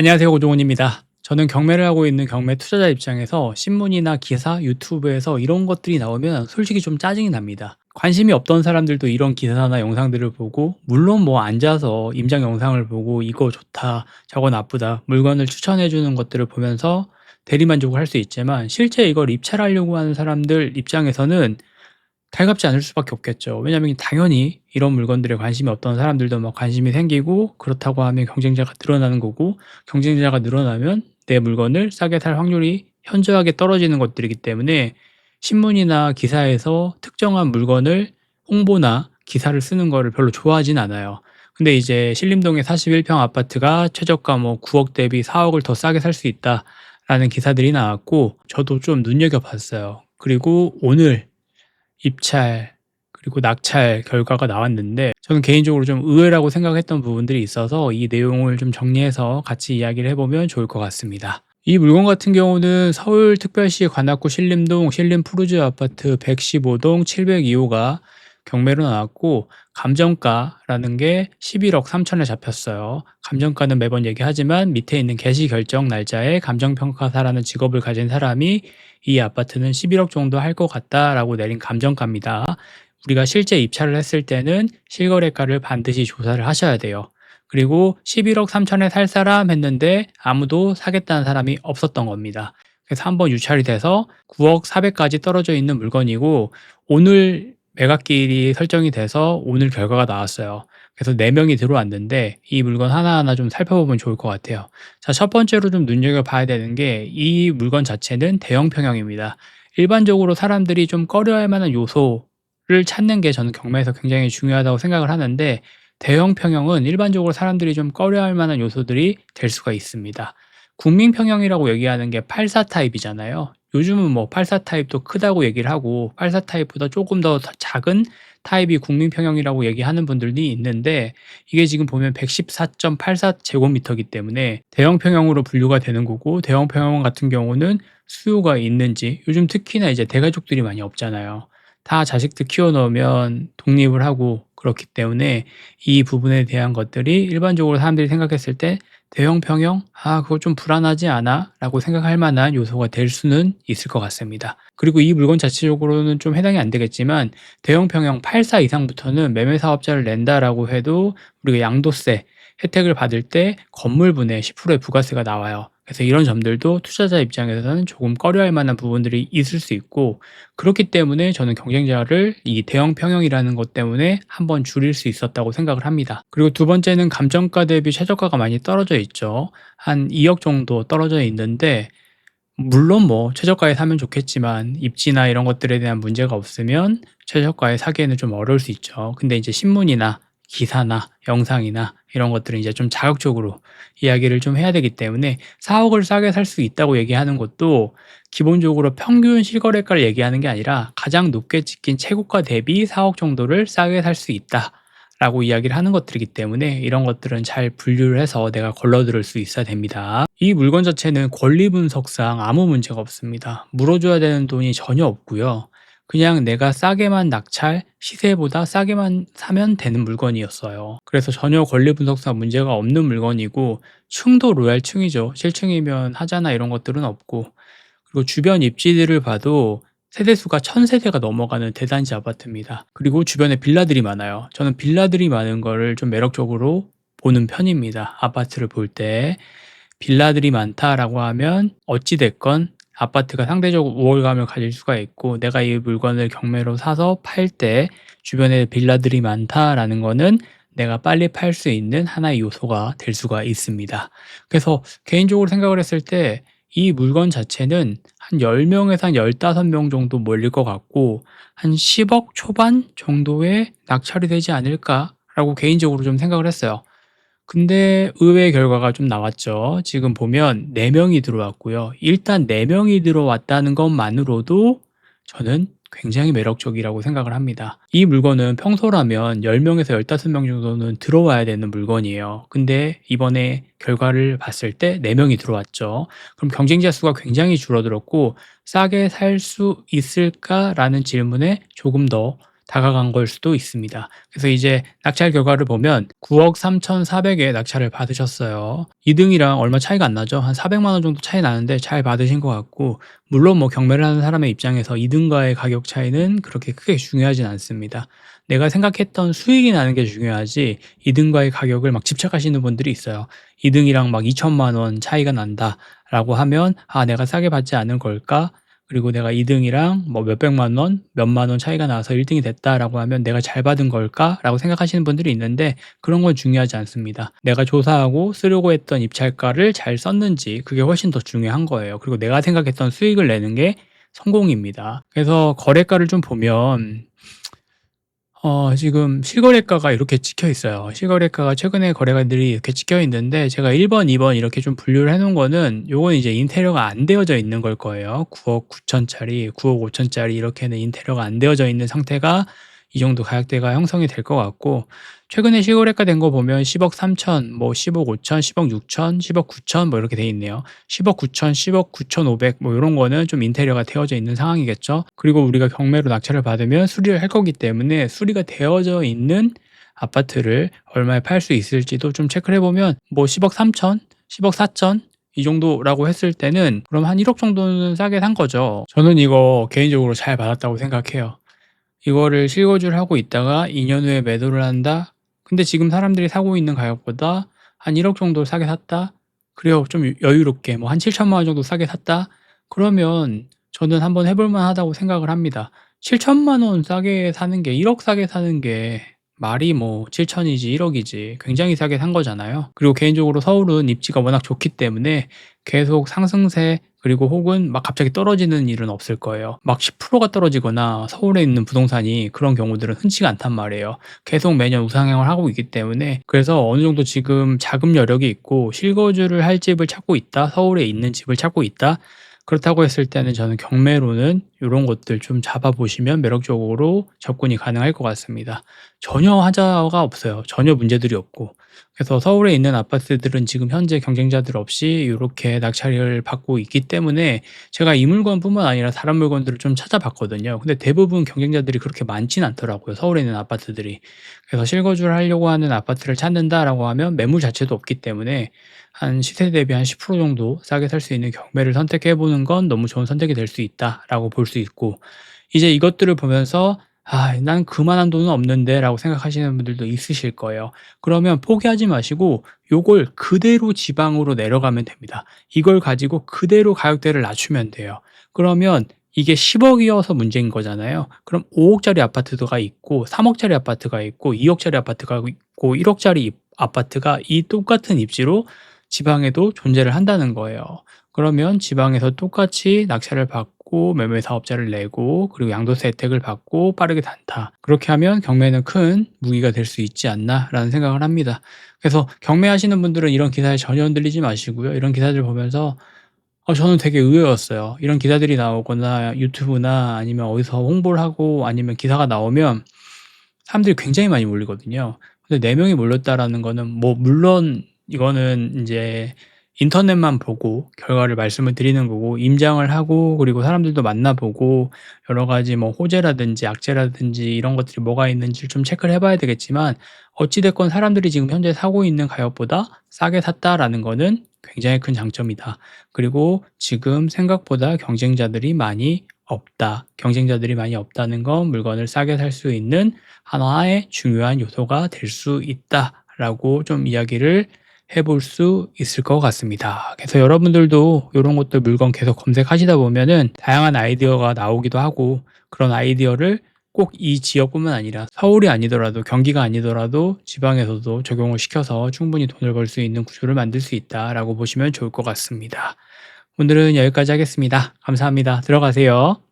안녕하세요. 고종훈입니다. 저는 경매를 하고 있는 경매 투자자 입장에서 신문이나 기사, 유튜브에서 이런 것들이 나오면 솔직히 좀 짜증이 납니다. 관심이 없던 사람들도 이런 기사나 영상들을 보고 물론 뭐 앉아서 임장 영상을 보고 이거 좋다, 저거 나쁘다, 물건을 추천해 주는 것들을 보면서 대리만족을 할 수 있지만 실제 이걸 입찰하려고 하는 사람들 입장에서는 달갑지 않을 수밖에 없겠죠. 왜냐하면 당연히 이런 물건들에 관심이 없던 사람들도 막 관심이 생기고 그렇다고 하면 경쟁자가 늘어나는 거고 경쟁자가 늘어나면 내 물건을 싸게 살 확률이 현저하게 떨어지는 것들이기 때문에 신문이나 기사에서 특정한 물건을 홍보나 기사를 쓰는 거를 별로 좋아하진 않아요. 근데 이제 신림동의 41평 아파트가 최저가 뭐 9억 대비 4억을 더 싸게 살 수 있다라는 기사들이 나왔고 저도 좀 눈여겨봤어요. 그리고 오늘 입찰 그리고 낙찰 결과가 나왔는데 저는 개인적으로 좀 의외라고 생각했던 부분들이 있어서 이 내용을 좀 정리해서 같이 이야기를 해보면 좋을 것 같습니다. 이 물건 같은 경우는 서울특별시 관악구 신림동 신림 푸르즈 아파트 115동 702호가 경매로 나왔고 감정가라는 게 11억 3천에 잡혔어요. 감정가는 매번 얘기하지만 밑에 있는 개시 결정 날짜에 감정평가사라는 직업을 가진 사람이 이 아파트는 11억 정도 할 것 같다라고 내린 감정가입니다. 우리가 실제 입찰을 했을 때는 실거래가를 반드시 조사를 하셔야 돼요. 그리고 11억 3천에 살 사람 했는데 아무도 사겠다는 사람이 없었던 겁니다. 그래서 한번 유찰이 돼서 9억 400까지 떨어져 있는 물건이고 오늘 매각기일이 설정이 돼서 오늘 결과가 나왔어요. 그래서 4명이 들어왔는데 이 물건 하나하나 좀 살펴보면 좋을 것 같아요. 자, 첫 번째로 좀 눈여겨봐야 되는 게 이 물건 자체는 대형 평형입니다. 일반적으로 사람들이 좀 꺼려 할 만한 요소를 찾는 게 저는 경매에서 굉장히 중요하다고 생각을 하는데 대형 평형은 일반적으로 사람들이 좀 꺼려 할 만한 요소들이 될 수가 있습니다. 국민 평형이라고 얘기하는 게 84 타입이잖아요. 요즘은 뭐 84 타입도 크다고 얘기를 하고 84 타입보다 조금 더 작은 타입이 국민 평형이라고 얘기하는 분들이 있는데 이게 지금 보면 114.84 제곱미터이기 때문에 대형 평형으로 분류가 되는 거고 대형 평형 같은 경우는 수요가 있는지 요즘 특히나 이제 대가족들이 많이 없잖아요. 다 자식들 키워 넣으면 독립을 하고 그렇기 때문에 이 부분에 대한 것들이 일반적으로 사람들이 생각했을 때 대형 평형? 아, 그거 좀 불안하지 않아? 라고 생각할 만한 요소가 될 수는 있을 것 같습니다. 그리고 이 물건 자체적으로는 좀 해당이 안 되겠지만 대형 평형 84 이상부터는 매매 사업자를 낸다라고 해도 우리가 양도세 혜택을 받을 때 건물분의 10%의 부가세가 나와요. 그래서 이런 점들도 투자자 입장에서는 조금 꺼려할 만한 부분들이 있을 수 있고 그렇기 때문에 저는 경쟁자를 이 대형 평형이라는 것 때문에 한번 줄일 수 있었다고 생각을 합니다. 그리고 두 번째는 감정가 대비 최저가가 많이 떨어져 있죠. 한 2억 정도 떨어져 있는데 물론 뭐 최저가에 사면 좋겠지만 입지나 이런 것들에 대한 문제가 없으면 최저가에 사기에는 좀 어려울 수 있죠. 근데 이제 신문이나 기사나 영상이나 이런 것들은 이제 좀 자극적으로 이야기를 좀 해야 되기 때문에 4억을 싸게 살 수 있다고 얘기하는 것도 기본적으로 평균 실거래가를 얘기하는 게 아니라 가장 높게 찍힌 최고가 대비 4억 정도를 싸게 살 수 있다. 라고 이야기를 하는 것들이기 때문에 이런 것들은 잘 분류를 해서 내가 걸러들을 수 있어야 됩니다. 이 물건 자체는 권리 분석상 아무 문제가 없습니다. 물어줘야 되는 돈이 전혀 없고요. 그냥 내가 싸게만 낙찰, 시세보다 싸게만 사면 되는 물건이었어요. 그래서 전혀 권리 분석상 문제가 없는 물건이고 층도 로얄 층이죠. 실층이면 하자나 이런 것들은 없고 그리고 주변 입지들을 봐도 세대수가 천세대가 넘어가는 대단지 아파트입니다. 그리고 주변에 빌라들이 많아요. 저는 빌라들이 많은 거를 좀 매력적으로 보는 편입니다. 아파트를 볼 때. 빌라들이 많다라고 하면 어찌됐건 아파트가 상대적으로 우월감을 가질 수가 있고 내가 이 물건을 경매로 사서 팔 때 주변에 빌라들이 많다라는 거는 내가 빨리 팔 수 있는 하나의 요소가 될 수가 있습니다. 그래서 개인적으로 생각을 했을 때 이 물건 자체는 한 10명에서 한 15명 정도 몰릴 것 같고 한 10억 초반 정도의 낙찰이 되지 않을까라고 개인적으로 좀 생각을 했어요. 근데 의외의 결과가 좀 나왔죠. 지금 보면 4명이 들어왔고요. 일단 4명이 들어왔다는 것만으로도 저는 굉장히 매력적이라고 생각을 합니다. 이 물건은 평소라면 10명에서 15명 정도는 들어와야 되는 물건이에요. 근데 이번에 결과를 봤을 때 4명이 들어왔죠. 그럼 경쟁자 수가 굉장히 줄어들었고 싸게 살 수 있을까라는 질문에 조금 더 다가간 걸 수도 있습니다. 그래서 이제 낙찰 결과를 보면 9억 3,400에 낙찰을 받으셨어요. 2등이랑 얼마 차이가 안 나죠. 한 400만 원 정도 차이 나는데 잘 받으신 것 같고 물론 뭐 경매를 하는 사람의 입장에서 2등과의 가격 차이는 그렇게 크게 중요하진 않습니다. 내가 생각했던 수익이 나는 게 중요하지 2등과의 가격을 막 집착하시는 분들이 있어요. 2등이랑 막 2천만 원 차이가 난다라고 하면 아 내가 싸게 받지 않은 걸까? 그리고 내가 2등이랑 뭐 몇백만 원, 몇만 원 차이가 나서 1등이 됐다라고 하면 내가 잘 받은 걸까라고 생각하시는 분들이 있는데 그런 건 중요하지 않습니다. 내가 조사하고 쓰려고 했던 입찰가를 잘 썼는지 그게 훨씬 더 중요한 거예요. 그리고 내가 생각했던 수익을 내는 게 성공입니다. 그래서 거래가를 좀 보면 어 지금 실거래가가 이렇게 찍혀 있어요. 실거래가가 최근에 거래가들이 이렇게 찍혀 있는데 제가 1번, 2번 이렇게 좀 분류를 해 놓은 거는 요건 이제 인테리어가 안 되어져 있는 걸 거예요. 9억 9천 짜리, 9억 5천 짜리 이렇게는 인테리어가 안 되어져 있는 상태가 이 정도 가격대가 형성이 될 것 같고 최근에 실거래가 된 거 보면 10억 3천, 뭐 10억 5천, 10억 6천, 10억 9천 뭐 이렇게 돼 있네요. 10억 9천, 10억 9천 5백 뭐 이런 거는 좀 인테리어가 되어져 있는 상황이겠죠. 그리고 우리가 경매로 낙찰을 받으면 수리를 할 거기 때문에 수리가 되어져 있는 아파트를 얼마에 팔 수 있을지도 좀 체크를 해보면 뭐 10억 3천, 10억 4천 이 정도라고 했을 때는 그럼 한 1억 정도는 싸게 산 거죠. 저는 이거 개인적으로 잘 받았다고 생각해요. 이거를 실거주를 하고 있다가 2년 후에 매도를 한다? 근데 지금 사람들이 사고 있는 가격보다 한 1억 정도 싸게 샀다? 그래요. 좀 여유롭게 뭐 한 7천만 원 정도 싸게 샀다? 그러면 저는 한번 해볼 만하다고 생각을 합니다. 7천만 원 싸게 사는 게 1억 싸게 사는 게 말이 뭐 7천이지 1억이지 굉장히 싸게 산 거잖아요. 그리고 개인적으로 서울은 입지가 워낙 좋기 때문에 계속 상승세 그리고 혹은 막 갑자기 떨어지는 일은 없을 거예요. 막 10%가 떨어지거나 서울에 있는 부동산이 그런 경우들은 흔치가 않단 말이에요. 계속 매년 우상향을 하고 있기 때문에 그래서 어느 정도 지금 자금 여력이 있고 실거주를 할 집을 찾고 있다. 서울에 있는 집을 찾고 있다. 그렇다고 했을 때는 저는 경매로는 이런 것들 좀 잡아보시면 매력적으로 접근이 가능할 것 같습니다. 전혀 하자가 없어요. 전혀 문제들이 없고. 그래서 서울에 있는 아파트들은 지금 현재 경쟁자들 없이 이렇게 낙찰을 받고 있기 때문에 제가 이 물건뿐만 아니라 다른 물건들을 좀 찾아봤거든요. 근데 대부분 경쟁자들이 그렇게 많진 않더라고요. 서울에 있는 아파트들이. 그래서 실거주를 하려고 하는 아파트를 찾는다라고 하면 매물 자체도 없기 때문에 한 시세 대비 한 10% 정도 싸게 살 수 있는 경매를 선택해 보는 건 너무 좋은 선택이 될 수 있다라고 볼 수 있고 이제 이것들을 보면서 아, 난 그만한 돈은 없는데 라고 생각하시는 분들도 있으실 거예요. 그러면 포기하지 마시고 요걸 그대로 지방으로 내려가면 됩니다. 이걸 가지고 그대로 가격대를 낮추면 돼요. 그러면 이게 10억이어서 문제인 거잖아요. 그럼 5억짜리 아파트가 있고 3억짜리 아파트가 있고 2억짜리 아파트가 있고 1억짜리 아파트가 이 똑같은 입지로 지방에도 존재를 한다는 거예요. 그러면 지방에서 똑같이 낙찰을 받고 매매 사업자를 내고 그리고 양도세 혜택을 받고 빠르게 단타. 그렇게 하면 경매는 큰 무기가 될 수 있지 않나라는 생각을 합니다. 그래서 경매하시는 분들은 이런 기사에 전혀 흔들리지 마시고요. 이런 기사들 보면서 어, 저는 되게 의외였어요. 이런 기사들이 나오거나 유튜브나 아니면 어디서 홍보를 하고 아니면 기사가 나오면 사람들이 굉장히 많이 몰리거든요. 근데 4명이 몰렸다라는 거는 뭐 물론 이거는 이제 인터넷만 보고 결과를 말씀을 드리는 거고 임장을 하고 그리고 사람들도 만나보고 여러 가지 뭐 호재라든지 악재라든지 이런 것들이 뭐가 있는지를 좀 체크를 해봐야 되겠지만 어찌 됐건 사람들이 지금 현재 사고 있는 가격보다 싸게 샀다라는 거는 굉장히 큰 장점이다. 그리고 지금 생각보다 경쟁자들이 많이 없다. 경쟁자들이 많이 없다는 건 물건을 싸게 살 수 있는 하나의 중요한 요소가 될 수 있다라고 좀 이야기를 해볼 수 있을 것 같습니다. 그래서 여러분들도 이런 것들 물건 계속 검색하시다 보면은 다양한 아이디어가 나오기도 하고 그런 아이디어를 꼭 이 지역뿐만 아니라 서울이 아니더라도 경기가 아니더라도 지방에서도 적용을 시켜서 충분히 돈을 벌 수 있는 구조를 만들 수 있다라고 보시면 좋을 것 같습니다. 오늘은 여기까지 하겠습니다. 감사합니다. 들어가세요.